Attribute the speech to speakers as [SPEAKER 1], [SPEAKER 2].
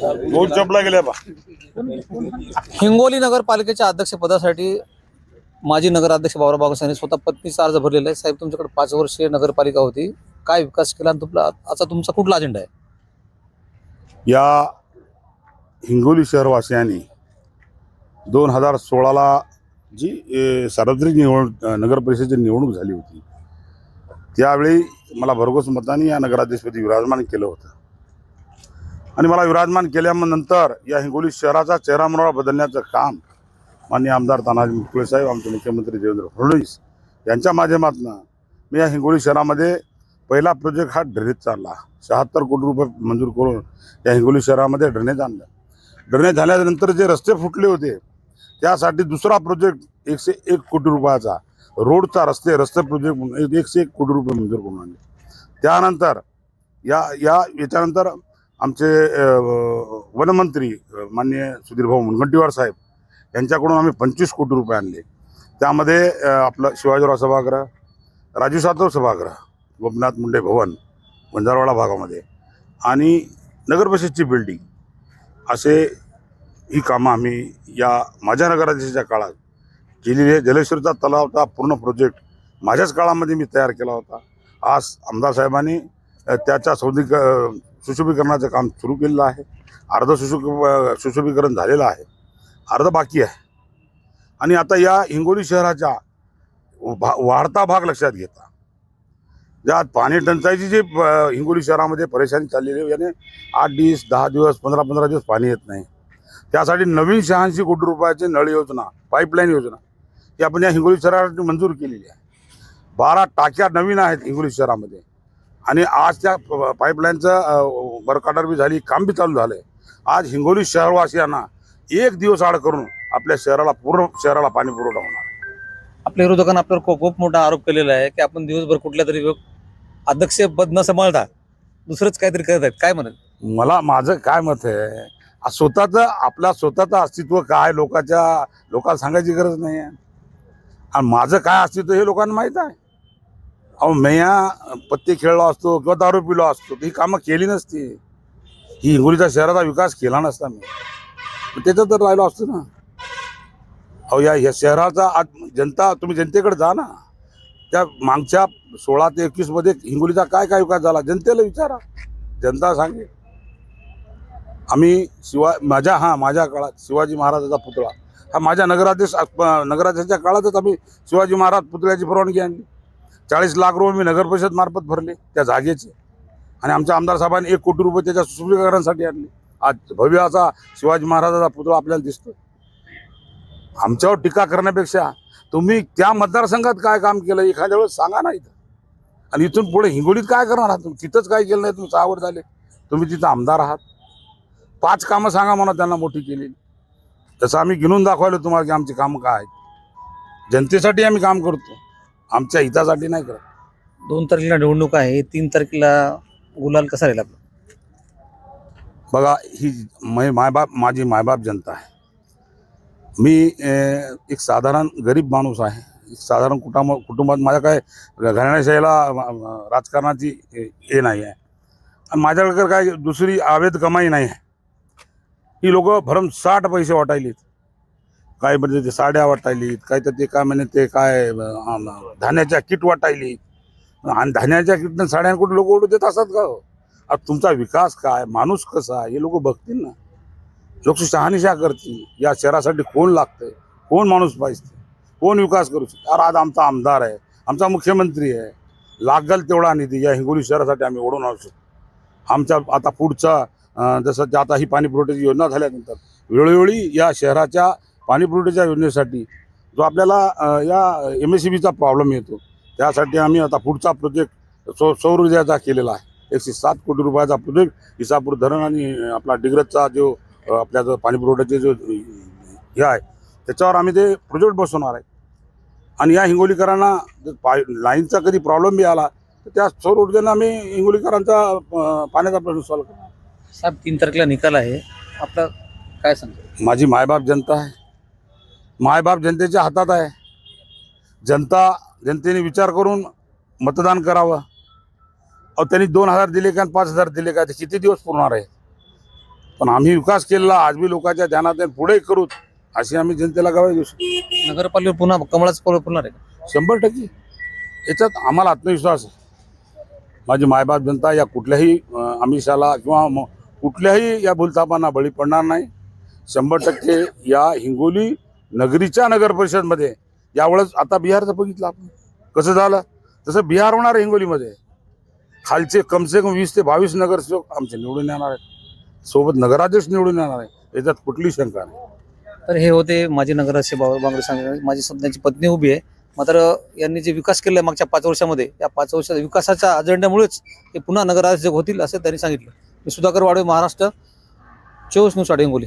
[SPEAKER 1] दोन चपला गेल्या बा.
[SPEAKER 2] हिंगोली नगरपालिकेच्या अध्यक्षपदासाठी माजी नगराध्यक्ष बाबुराव बागुस यांनी स्वतः पत्नीचा अर्ज भरलेला आहे. साहेब तुमच्याकडे पाच वर्षीय नगरपालिका होती. काय विकास केला आणि तुमचा आता तुमचा कुठला अजेंडा आहे?
[SPEAKER 1] या हिंगोली शहरवासियांनी दोन हजार सोळाला जी सार्वत्रिक निवड नगर परिषदेची निवडणूक झाली होती. त्यावेळी मला भरघोस मताने या नगराध्यक्षपदी विराजमान केलं होतं. आणि मला विराजमान केल्यानंतर या हिंगोली शहराचा चेहरा मनोरा बदलण्याचं काम माननीय आमदार तानाजी मुकुळेसाहेब आमचे मुख्यमंत्री देवेंद्र फडणवीस यांच्या माध्यमातून मी या हिंगोली शहरामध्ये पहिला प्रोजेक्ट हा ड्रेनेज चालला. शहात्तर कोटी रुपये मंजूर करून या हिंगोली शहरामध्ये ड्रेनेज आणलं. ड्रेनेज झाल्यानंतर जे रस्ते फुटले होते त्यासाठी दुसरा प्रोजेक्ट एकशे एक कोटी रुपयाचा रोडचा रस्ते रस्ते प्रोजेक्ट म्हणून एक- एकशे एक कोटी रुपये मंजूर करून आणले. त्यानंतर या या याच्यानंतर आमचे वनमंत्री मान्य माननीय सुधीरभाऊ मुनगंटीवार साहेब यांच्याकडून आम्ही पंचवीस कोटी रुपये आणले. त्यामध्ये आपलं शिवाजीराव सभागृह राजू सातव सभागृह गोपीनाथ मुंडे भवन बंजारवाडा भागामध्ये आणि नगरपरिषदची बिल्डिंग असे ही कामं आम्ही या माझ्या नगराध्यक्षाच्या काळात केलेली आहे. जलेश्वरचा तलावचा पूर्ण प्रोजेक्ट माझ्याच काळामध्ये मी तयार केला होता. आज आमदार साहेबांनी त्याच्या सौदी सुशोभीकरणाचं काम सुरू केलेलं आहे. अर्ध सुशो सुशोभीकरण झालेलं आहे. अर्ध बाकी आहे. आणि आता या हिंगोली शहराच्या भा वाढता भाग लक्षात घेता. ज्यात पाणी टंचाईची जी हिंगोली शहरामध्ये परेशानी चाललेली आहे याने आठ दिवस दहा दिवस पंधरा पंधरा दिवस पाणी येत नाही. त्यासाठी नवीन शहाऐंशी कोटी रुपयाची नळ योजना पाईपलाईन योजना ही आपण या हिंगोली शहरासाठी मंजूर केलेली आहे. बारा टाक्या नवीन आहेत हिंगोली शहरामध्ये. आणि आज त्या पाईपलाईनचं बरकाटार बी झाली काम बी चालू झालं आज हिंगोली शहरवासियांना एक दिवस आड करून आपल्या शहराला पूर्ण शहराला पाणी पुरवठा होणार
[SPEAKER 2] आपल्या विरोधकांना आपल्यावर खूप खूप मोठा आरोप केलेला आहे की आपण दिवसभर कुठल्या तरी अध्यक्ष पद न सांभाळता दुसरंच काहीतरी करत आहेत. काय म्हणत?
[SPEAKER 1] मला माझं काय मत आहे स्वतःचं आपल्या स्वतःचं अस्तित्व काय लोकांच्या लोकांना सांगायची गरज नाही आहे. आणि माझं काय अस्तित्व हे लोकांना माहीत आहे. अहो मैया पत्ते खेळलो असतो किंवा दारू पिलो असतो ही कामं केली नसती. ही हिंगोलीच्या शहराचा विकास केला नसता मी. त्याचं त्याच्यात तर राहिलो असतो ना. अहो या या शहराचा आज जनता तुम्ही जनतेकडे जा ना. त्या मागच्या सोळा ते एकवीसमध्ये हिंगोलीचा काय काय विकास झाला जनतेला विचारा. जनता सांगेल आम्ही शिवा माझ्या हां माझ्या काळात शिवाजी महाराजाचा पुतळा. हा माझ्या नगराध्यक्ष नगराध्यक्षाच्या काळातच आम्ही शिवाजी महाराज पुतळ्याची परवानगी आणली. चाळीस लाख रुपये मी नगर परिषद मार्फत भरले त्या जागेचे. आणि आमच्या आमदार साहेबांनी एक कोटी रुपये त्याच्या सुशोभीकरणासाठी आणले. आज भव्य असा शिवाजी महाराजाचा पुतळा आपल्याला दिसतो आमच्यावर टीका करण्यापेक्षा तुम्ही त्या मतदारसंघात काय काम केलं एखाद्या वेळेस सांगा ना इथं. आणि इथून पुढे हिंगोलीत काय करणार आहात तुम्ही? तिथंच काय केलं नाही? तुम्ही सहा वर झाले. तुम्ही तिथं आमदार आहात. पाच कामं सांगा म्हणा त्यांना मोठी केलेली तसं आम्ही गिनून दाखवायला तुम्हाला की आमची कामं काय आहेत. जनतेसाठी आम्ही काम करतो. आमच्या हितासाठी नाही करत.
[SPEAKER 2] दोन तारखेला निवडणूक आहे तीन तारखेला गुलाल कसा राहील आपला?
[SPEAKER 1] बघा ही मै मायबाप माझी मायबाप जनता आहे. मी एक साधारण गरीब माणूस आहे. एक साधारण कुटुंब कुटुंबात माझ्या काय घराण्याशाहीला राजकारणाची हे नाही आहे. आणि माझ्याकडे काय दुसरी अवैध कमाई नाही आहे. ही लोक भरमसाठ पैसे वाटायलीत. काय म्हणजे ते साड्या वाटायलीत काय तर ते काय म्हणे ते काय अं, धान्याच्या किट वाटायली. आणि धान्याच्या किटनं साड्या कुठे लोक ओढू देत असतात का हो? आता तुमचा विकास काय? माणूस कसा हे लोक बघतील ना. लोक शहानिशा करतील. या शहरासाठी कोण लागतंय? कोण माणूस पाहिजे? कोण विकास करू शकतो? अरे आज आमचा आमदार आहे. आमचा मुख्यमंत्री आहे. लागल तेवढा निधी. या हिंगोली शहरासाठी आम्ही ओढून आणू शकतो. आमच्या आता पुढचा अं, जसं ते आता ही पाणी पुरवठ्याची योजना झाल्यानंतर वेळोवेळी या शहराच्या पाणी पुरवठ्याच्या योजनेसाठी जो आपल्याला या एम एस सी बीचा प्रॉब्लेम येतो त्यासाठी आम्ही आता पुढचा प्रोजेक्ट सौ सौर ऊर्जाचा केलेला आहे. एकशे सात कोटी रुपयाचा प्रोजेक्ट इसापूर धरण आणि आपला डिग्रजचा जो आपल्या जो पाणी पुरवठ्याचे जो हे आहे त्याच्यावर आम्ही ते प्रोजेक्ट बसवणार आहे. आणि या हिंगोलीकरांना जर पाय लाईनचा कधी प्रॉब्लेम बी आला तर त्या सौर ऊर्जेनं आम्ही हिंगोलीकरांचा पाण्याचा प्रश्न सॉल्व्ह करणार.
[SPEAKER 2] साहेब तीन तारखेला निकाल आहे. आपला काय सांगतो?
[SPEAKER 1] माझी मायबाप जनता आहे. मायबाप जनतेच्या हातात आहे. जनता जनतेने विचार करून मतदान करावं. अहो त्यांनी दोन हजार दिले का आणि पाच हजार दिले का? ते किती दिवस पुरणार आहे? पण आम्ही विकास केलेला आज बी लोकांच्या ध्यानात पुढे करू अशी आम्ही जनतेला गवाही देऊ शकतो.
[SPEAKER 2] नगरपालिकेवर पुन्हा कमळाच पुरणार आहे?
[SPEAKER 1] शंभर टक्के. याच्यात आम्हाला आत्मविश्वास आहे. माझी मायबाप जनता या कुठल्याही आमिषाला किंवा कुठल्याही या भूलथापांना बळी पडणार नाही. शंभर टक्के या हिंगोली नगरीच्या नगर परिषदमध्ये. यावेळेस आता बिहारचं बघितलं आपण. कसं झालं? तसं बिहार होणार आहे हिंगोलीमध्ये. खालचे कमसे कम वीस ते बावीस नगरसेवक आमचे निवडून येणार आहेत. सोबत नगराध्यक्ष निवडून येणार आहे याच्यात कुठली शंका नाही.
[SPEAKER 2] तर हे होते माजी नगराध्यक्ष बाबा बांगडे सांगितले माझी सध्याची पत्नी उभी आहे. मात्र यांनी जे विकास केलाय मागच्या पाच वर्षामध्ये या पाच वर्षाच्या विकासाच्या अजेंड्यामुळेच ते पुन्हा नगराध्यक्ष होतील असं त्यांनी सांगितलं. मी सुधाकर वाडवे महाराष्ट्र चोवीस न्यूज हिंगोली.